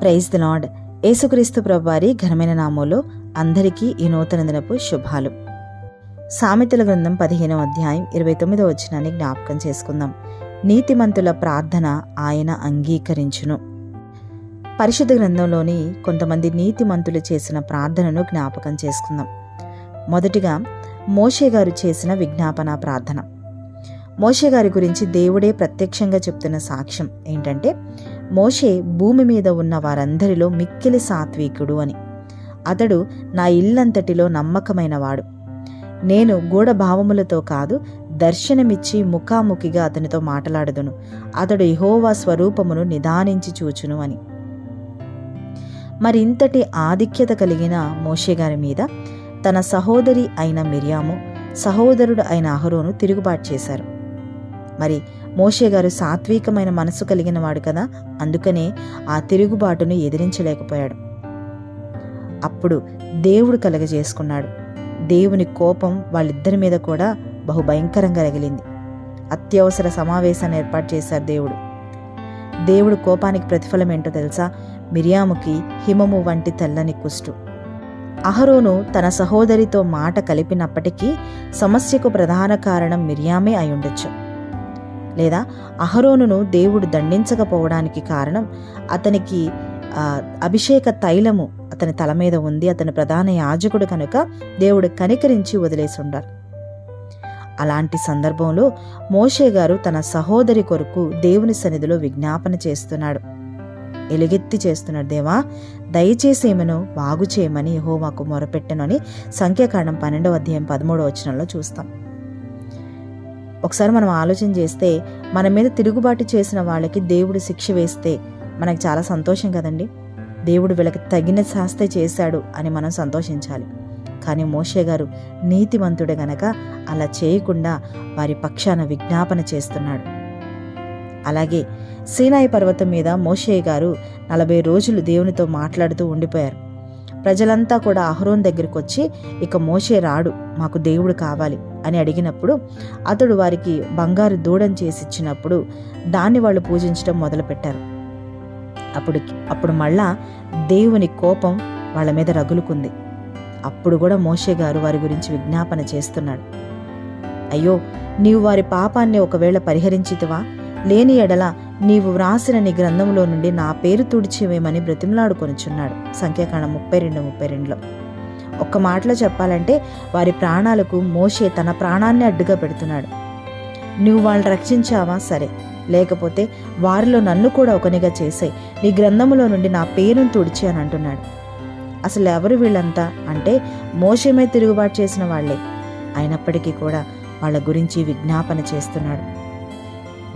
Praise the lord యేసుక్రీస్తు ప్రభువారి ఘనమైన నామంలో అందరికీ ఈ నూతన దినపు శుభాలు. సామెతల గ్రంథం పదిహేనవ అధ్యాయం ఇరవై తొమ్మిదో వచ్చినాన్ని జ్ఞాపకం చేసుకుందాం. నీతిమంతుల ప్రార్థన ఆయన అంగీకరించును. పరిశుద్ధ గ్రంథంలోని కొంతమంది నీతిమంతులు చేసిన ప్రార్థనను జ్ఞాపకం చేసుకుందాం. మొదటిగా మోషే గారు చేసిన విజ్ఞాపన ప్రార్థన. మోషే గారి గురించి దేవుడే ప్రత్యక్షంగా చెప్తున్న సాక్ష్యం ఏంటంటే మోషే భూమి మీద ఉన్న వారందరిలో మిక్కిలి సాత్వికుడు అని. అతడు నా ఇల్లంతటిలో నమ్మకమైనవాడు. నేను గూఢభావములతో కాదు దర్శనమిచ్చి ముఖాముఖిగా అతనితో మాట్లాడదును. అతడు ఇహోవా స్వరూపమును నిదానించి చూచును అని. మరింతటి ఆధిక్యత కలిగిన మోషే గారి మీద తన సహోదరి అయిన మిర్యాము సహోదరుడు అయిన అహరోను తిరుగుబాటు చేశారు. మరి మోషే గారు సాత్వికమైన మనసు కలిగిన వాడు కదా అందుకనే ఆ తిరుగుబాటును ఎదిరించలేకపోయాడు. అప్పుడు దేవుడు కలగజేసుకున్నాడు. దేవుని కోపం వాళ్ళిద్దరి మీద కూడా బహు భయంకరంగా రగిలింది. అత్యవసర సమావేశాన్ని ఏర్పాటు చేశారు దేవుడు. దేవుడు కోపానికి ప్రతిఫలం ఏంటో తెలుసా? మిరియాముకి హిమము వంటి తెల్లని కుష్టు. అహరోను తన సహోదరితో మాట కలిపినప్పటికీ సమస్యకు ప్రధాన కారణం మిరియామే అయి ఉండొచ్చు. లేదా అహరోనును దేవుడు దండించకపోవడానికి కారణం అతనికి అభిషేక తైలము అతని తల మీద ఉంది. అతని ప్రధాన యాజకుడు కనుక దేవుడు కనికరించి వదిలేసి ఉండారు అలాంటి సందర్భంలో మోషే గారు తన సహోదరి కొరకు దేవుని సన్నిధిలో విజ్ఞాపన చేస్తున్నాడు. ఎలుగెత్తి చేస్తున్నాడు దేవా దయచేసి ఏమను బాగు చేయమని హోమాకు మొరపెట్టనని సంఖ్యాకాండం పన్నెండవ అధ్యాయం పదమూడవ వచనంలో చూస్తాం. ఒకసారి మనం ఆలోచన చేస్తే మన మీద తిరుగుబాటు చేసిన వాళ్ళకి దేవుడు శిక్ష వేస్తే మనకు చాలా సంతోషం కదండి. దేవుడు వీళ్ళకి తగిన శాస్త్ర చేశాడు అని మనం సంతోషించాలి. కానీ మోషే గారు నీతివంతుడే గనక అలా చేయకుండా వారి పక్షాన విజ్ఞాపన చేస్తున్నాడు. అలాగే సీనాయి పర్వతం మీద మోషే గారు నలభై రోజులు దేవునితో మాట్లాడుతూ ఉండిపోయారు. ప్రజలంతా కూడా అహరోన్ దగ్గరికి వచ్చి ఇక మోషే రాడు మాకు దేవుడు కావాలి. అని అడిగినప్పుడు అతడు వారికి బంగారు దూడం చేసి ఇచ్చినప్పుడు దాన్ని వాళ్ళు పూజించడం మొదలుపెట్టారు. అప్పుడు అప్పుడు మళ్ళా దేవుని కోపం వాళ్ళ మీద రగులుకుంది. అప్పుడు కూడా మోషే గారు వారి గురించి విజ్ఞాపన చేస్తున్నాడు. అయ్యో నీవు వారి పాపాన్ని ఒకవేళ పరిహరించితివా? లేని ఎడల నీవు వ్రాసిన నీ గ్రంథంలో నుండి నా పేరు తుడిచివేమని బ్రతిమలాడుకొనిచున్నాడు. సంఖ్యాకాండం ముప్పై రెండు ముప్పై రెండులో. ఒక్క మాటలో చెప్పాలంటే వారి ప్రాణాలకు మోషే తన ప్రాణాన్ని అడ్డుగా పెడుతున్నాడు. నువ్వు వాళ్ళని రక్షించావా? సరే. లేకపోతే వారిలో నన్ను కూడా ఒకనిగా చేసాయి. నీ గ్రంథములో నుండి నా పేరును తుడిచి అని అంటున్నాడు. అసలు ఎవరు వీళ్ళంతా? అంటే మోసమే తిరుగుబాటు చేసిన వాళ్ళే. అయినప్పటికీ కూడా వాళ్ళ గురించి విజ్ఞాపన చేస్తున్నాడు.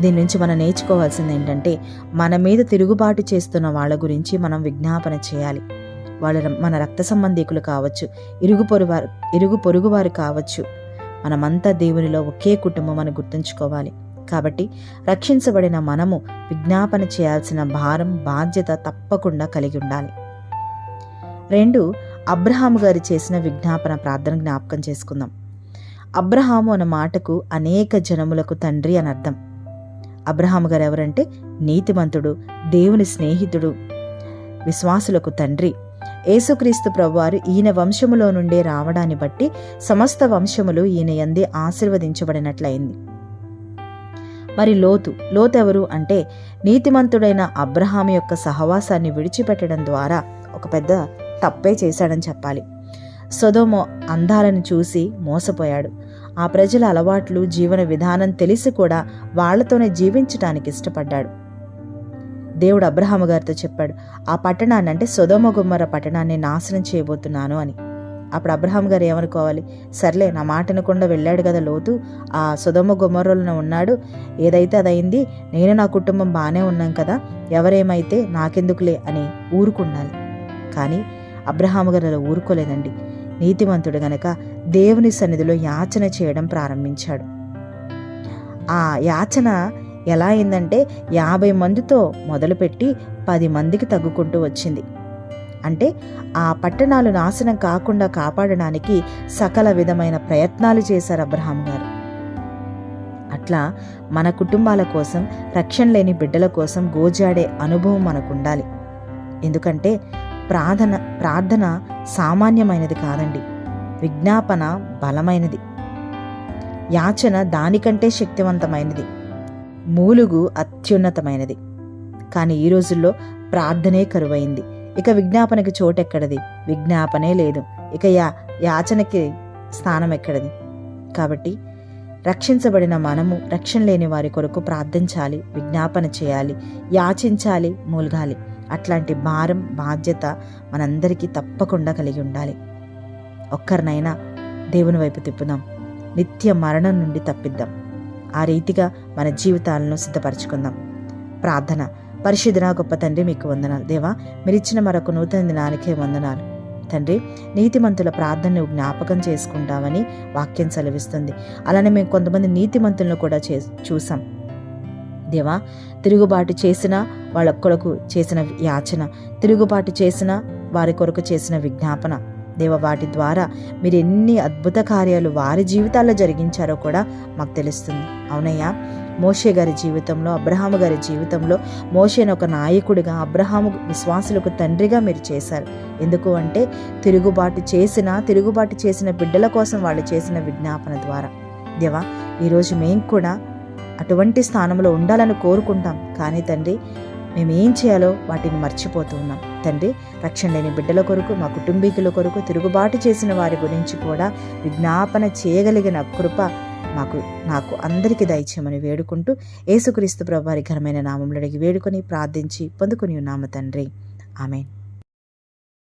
దీని నుంచి మనం నేర్చుకోవాల్సింది ఏంటంటే మన మీద తిరుగుబాటు చేస్తున్న వాళ్ళ గురించి మనం విజ్ఞాపన చేయాలి. వాళ్ళ మన రక్త సంబంధికులు కావచ్చు ఇరుగు పొరువారు ఇరుగు పొరుగువారు కావచ్చు. మనమంతా దేవునిలో ఒకే కుటుంబం అని గుర్తుంచుకోవాలి. కాబట్టి రక్షించబడిన మనము విజ్ఞాపన చేయాల్సిన భారం బాధ్యత తప్పకుండా కలిగి ఉండాలి. రెండు అబ్రహాము గారు చేసిన విజ్ఞాపన ప్రార్థన జ్ఞాపకం చేసుకుందాం. అబ్రహాము అన్న మాటకు అనేక జనములకు తండ్రి అని అర్థం. అబ్రహాము గారు ఎవరంటే నీతిమంతుడు దేవుని స్నేహితుడు విశ్వాసులకు తండ్రి. యేసుక్రీస్తు ప్రభువారు ఈయన వంశములో నుండే రావడాన్ని బట్టి సమస్త వంశములు ఈయన ఎందే ఆశీర్వదించబడినట్లయింది. మరి లోతు లోతెవరు అంటే నీతిమంతుడైన అబ్రహాం యొక్క సహవాసాన్ని విడిచిపెట్టడం ద్వారా ఒక పెద్ద తప్పే చేశాడని చెప్పాలి. సొదోమో అందాలను చూసి మోసపోయాడు. ఆ ప్రజల అలవాట్లు జీవన విధానం తెలిసి కూడా వాళ్ళతోనే జీవించటానికి ఇష్టపడ్డాడు. దేవుడు అబ్రహాము గారితో చెప్పాడు ఆ పట్టణాన్ని అంటే సొదోమ గుమ్మర పట్టణాన్ని నాశనం చేయబోతున్నాను అని. అప్పుడు అబ్రహాం గారు ఏమనుకోవాలి? సర్లే నా మాట వినకుండా వెళ్ళాడు కదా లోతు ఆ సుధమ గుమ్మరులను ఉన్నాడు ఏదైతే అదైంది నేను నా కుటుంబం బాగానే ఉన్నాం కదా ఎవరేమైతే నాకెందుకులే అని ఊరుకుండాలి కానీ అబ్రహాము గారు అలా ఊరుకోలేదండి. నీతిమంతుడు గనక దేవుని సన్నిధిలో యాచన చేయడం ప్రారంభించాడు. ఆ యాచన ఎలా అయిందంటే యాభై మందితో మొదలుపెట్టి పది మందికి తగ్గుకుంటూ వచ్చింది. అంటే ఆ పట్టణాలు నాశనం కాకుండా కాపాడడానికి సకల విధమైన ప్రయత్నాలు చేశారు అబ్రహాం గారు. అట్లా మన కుటుంబాల కోసం రక్షణ లేని బిడ్డల కోసం గోజాడే అనుభవం మనకుండాలి. ఎందుకంటే ప్రార్థన ప్రార్థన సామాన్యమైనది కాదండి. విజ్ఞాపన బలమైనది. యాచన దానికంటే శక్తివంతమైనది. మూలుగు అత్యున్నతమైనది. కానీ ఈ రోజుల్లో ప్రార్థనే కరువైంది. ఇక విజ్ఞాపనకి చోటెక్కడది? విజ్ఞాపనే లేదు. ఇక యా యాచనకి స్థానం ఎక్కడది కాబట్టి రక్షించబడిన మనము రక్షణ లేని వారి కొరకు ప్రార్థించాలి విజ్ఞాపన చేయాలి యాచించాలి మూలగాలి. అట్లాంటి భారం బాధ్యత మనందరికీ తప్పకుండా కలిగి ఉండాలి. ఒక్కరినైనా దేవుని వైపు తిప్పుదాం. నిత్య మరణం నుండి తప్పిద్దాం. ఆ రీతిగా మన జీవితాలను సిద్ధపరచుకుందాం. ప్రార్థన. పరిశుద్ధన గొప్ప తండ్రి మీకు వందనాలు. దేవా మీరిచ్చిన మరొక నూతన దినానికే వందనాలు. తండ్రి నీతిమంతుల ప్రార్థనను జ్ఞాపకం చేసుకుంటామని వాక్యం సెలవిస్తుంది. అలానే మేము కొంతమంది నీతిమంతులను కూడా చే చూసాం. దేవా తిరుగుబాటు చేసిన వాళ్ళ కొరకు చేసిన యాచన తిరుగుబాటు చేసిన వారి కొరకు చేసిన విజ్ఞాపన దేవ వాటి ద్వారా మీరు ఎన్ని అద్భుత కార్యాలు వారి జీవితాల్లో జరిగించారో కూడా మాకు తెలుస్తుంది. అవునయ్యా మోషే గారి జీవితంలో అబ్రహాము గారి జీవితంలో మోషేను ఒక నాయకుడిగా అబ్రహాము విశ్వాసులకు తండ్రిగా మీరు చేశారు. ఎందుకు అంటే తిరుగుబాటు చేసిన తిరుగుబాటు చేసిన బిడ్డల కోసం వాళ్ళు చేసిన విజ్ఞాపన ద్వారా. దేవా ఈరోజు మేము కూడా అటువంటి స్థానంలో ఉండాలని కోరుకుంటాం. కానీ తండ్రి మేము ఏం చేయాలో వాటిని మర్చిపోతూ ఉన్నాం. తండ్రి రక్షణ లేని బిడ్డల కొరకు మా కుటుంబీకుల కొరకు తిరుగుబాటు చేసిన వారి గురించి కూడా విజ్ఞాపన చేయగలిగిన కృప మాకు నాకు అందరికీ దయచేయమని వేడుకుంటూ యేసుక్రీస్తు ప్రభు వారి ఘనమైన నామంలో అడిగి వేడుకొని ప్రార్థించి పొందుకుని ఉన్నాము తండ్రి. ఆమె